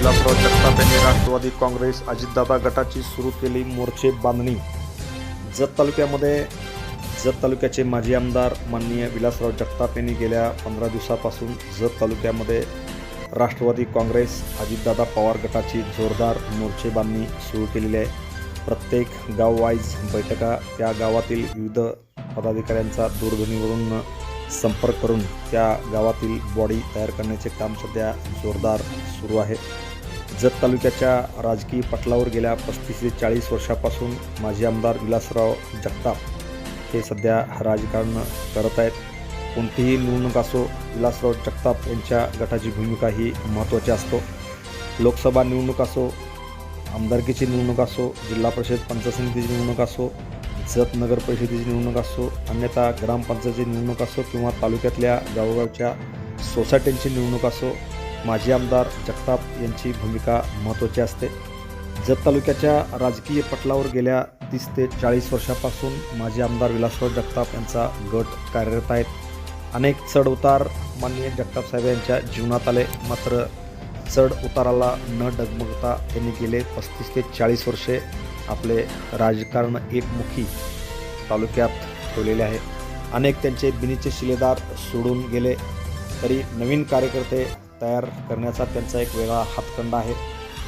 जिल्हा माजी विलासराव जगताप यांनी राष्ट्रवादी काँग्रेस अजितदादा गटाची सुरू केली मोर्चे बांधणी. जत तालुक्यामध्ये जत तालुक्याचे माजी आमदार माननीय विलासराव जगताप यांनी गेल्या पंधरा दिवसापासून जत तालुक्यामध्ये राष्ट्रवादी काँग्रेस अजितदादा पवार गटाची जोरदार मोर्चे बांधणी सुरू केलेली आहे. प्रत्येक गाववाईज बैठका त्या गावातील विविध पदाधिकाऱ्यांचा दूरध्वनीवरून संपर्क करून त्या गावातील बॉडी तयार करण्याचे काम सध्या जोरदार सुरू आहे. जत तालुक्याच्या राजकीय पटलावर गेल्या पस्तीस ते चाळीस वर्षापासून माजी आमदार विलासराव जगताप हे सध्या राजकारण करत आहेत. कोणतीही निवडणूक असो विलासराव जगताप यांच्या गटाची भूमिका ही महत्त्वाची असतो. लोकसभा निवडणूक असो आमदारकीची निवडणूक असो जिल्हा परिषद पंचायत समितीची निवडणूक असो जत नगर परिषदेची निवडणूक असो अन्यथा ग्रामपंचायतीची निवडणूक असो किंवा तालुक्यातल्या गावोगावच्या सोसायट्यांची निवडणूक असो माजी आमदार जगताप यांची भूमिका महत्त्वाची असते. जत तालुक्याच्या राजकीय पटलावर गेल्या तीस ते चाळीस वर्षापासून माजी आमदार विलासराव जगताप यांचा गट कार्यरत आहेत. अनेक चढ उतार माननीय जगताप साहेब यांच्या जीवनात आले. मात्र चढ उताराला न डगमगता त्यांनी गेले पस्तीस ते चाळीस वर्षे आपले राजकारण एकमुखी तालुक्यात ठेवलेले आहे. अनेक त्यांचे बिनीचे शिलेदार सोडून गेले. तरी नवीन कार्यकर्ते तयार करण्याचा त्यांचा एक वेगळा हातखंड आहे.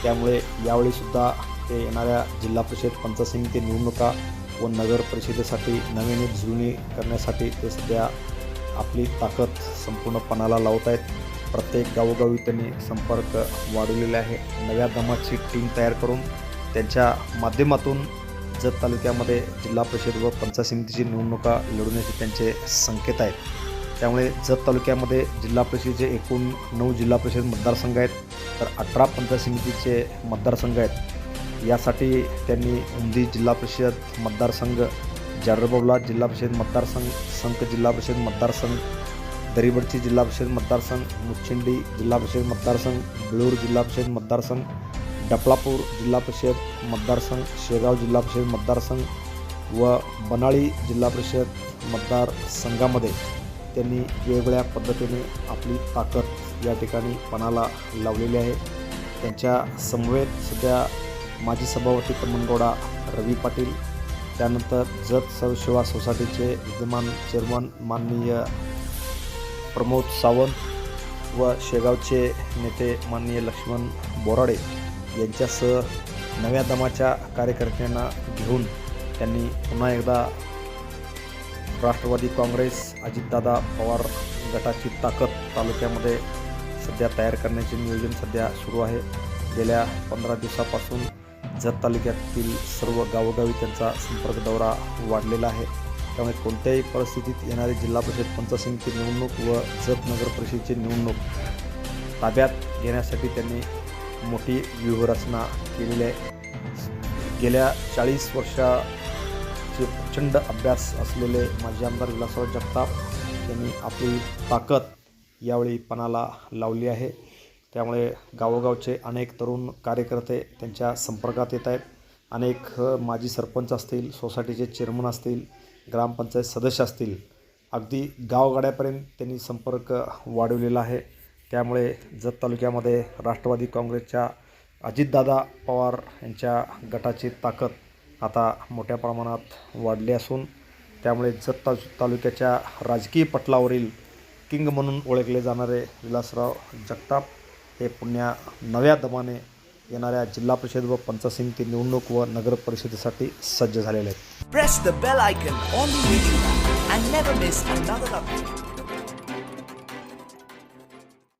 त्यामुळे यावेळीसुद्धा ते येणाऱ्या जिल्हा परिषद पंचायत समिती निवडणुका व नगर परिषदेसाठी नव्याने जुळणी करण्यासाठी ते सध्या आपली ताकद संपूर्णपणाला लावत आहेत. प्रत्येक गावोगावी त्यांनी संपर्क वाढवलेले आहे. नव्या दमाची टीम तयार करून त्यांच्या माध्यमातून जत तालुक्यामध्ये जिल्हा परिषद व पंचायत समितीची निवडणुका लढवण्याचे त्यांचे संकेत आहेत. त्यामुळे जत तालुक्यामध्ये जिल्हा परिषदेचे एकूण नऊ जिल्हा परिषद मतदारसंघ आहेत तर अठरा पंचायत समितीचे मतदारसंघ आहेत यासाठी त्यांनी उमदी जिल्हा परिषद मतदारसंघ जारबाबला जिल्हा परिषद मतदारसंघ संत जिल्हा परिषद मतदारसंघ दरिबडची जिल्हा परिषद मतदारसंघ मुच्छिंडी जिल्हा परिषद मतदारसंघ बिळूर जिल्हा परिषद मतदारसंघ डपळापूर जिल्हा परिषद मतदारसंघ शेगाव जिल्हा परिषद मतदारसंघ व बनाळी जिल्हा परिषद मतदारसंघामध्ये त्यांनी वेगवेगळ्या पद्धतीने आपली ताकद या ठिकाणी पणाला लावलेली आहे. त्यांच्या समवेत सध्या माजी सभापती तमनगौडा रवी पाटील त्यानंतर जत सर्वसेवा सोसायटीचे विद्यमान चेअरमन माननीय प्रमोद सावंत व शेगावचे नेते माननीय लक्ष्मण बोराडे यांच्यासह नव्या दमाच्या कार्यकर्त्यांना घेऊन त्यांनी पुन्हा एकदा राष्ट्रवादी काँग्रेस अजितदादा पवार गटाची ताकद तालुक्यामध्ये सध्या तयार करण्याचे नियोजन सध्या सुरू आहे. गेल्या पंधरा दिवसापासून जत तालुक्यातील सर्व गावोगावी त्यांचा संपर्क दौरा वाढलेला आहे. त्यामुळे कोणत्याही परिस्थितीत येणारी जिल्हा परिषद पंचायत समिती निवडणूक व जत नगर परिषदेची निवडणूक ताब्यात घेण्यासाठी त्यांनी मोठी व्यूहरचना केलेली आहे. गेल्या चाळीस वर्षा चे प्रचंड अभ्यास असलेले माजी आमदार विलासराव जगताप यांनी आपली ताकद यावेळी पणाला लावली आहे. त्यामुळे गावोगावचे अनेक तरुण कार्यकर्ते त्यांच्या संपर्कात येत आहेत. अनेक माजी सरपंच असतील सोसायटीचे चेअरमन असतील ग्रामपंचायत सदस्य असतील अगदी गावगाड्यापर्यंत त्यांनी संपर्क वाढवलेला आहे. त्यामुळे जत तालुक्यामध्ये राष्ट्रवादी काँग्रेसच्या अजितदादा पवार यांच्या गटाची ताकद आता मोठ्या प्रमाणात वाढले असून त्यामुळे जत ता तालुक्याच्या राजकीय पटलावरील किंग म्हणून ओळखले जाणारे विलासराव जगताप हे पुण्या नव्या दमाने येणाऱ्या जिल्हा परिषद व पंचसिंग ते निवडणूक व नगर परिषदेसाठी सज्ज झालेले आहेत.